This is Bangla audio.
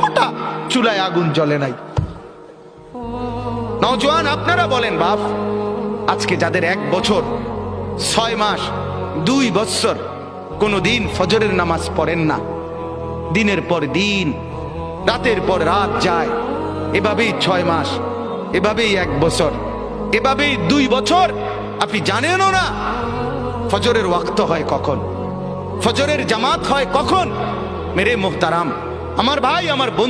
ফোঁটা, চুলায় আগুন জ্বলে নাই। নওজোয়ান, আপনারা বলেন, বাপ, আজকে যাদের এক বছর, ছয় মাস, দুই বৎসর কোনো দিন ফজরের নামাজ পড়েন না। দিনের পর দিন, রাতের পর রাত যায়। এভাবেই ছয় মাস, এভাবেই এক বছর, এভাবেই দুই বছর। আপনি জানেনও না, ফজরের ওয়াক্ত হয় কখন, ফজরের জামাত হয় কখন। মেরে মোহতারাম আমার ভাই আমার বন্ধু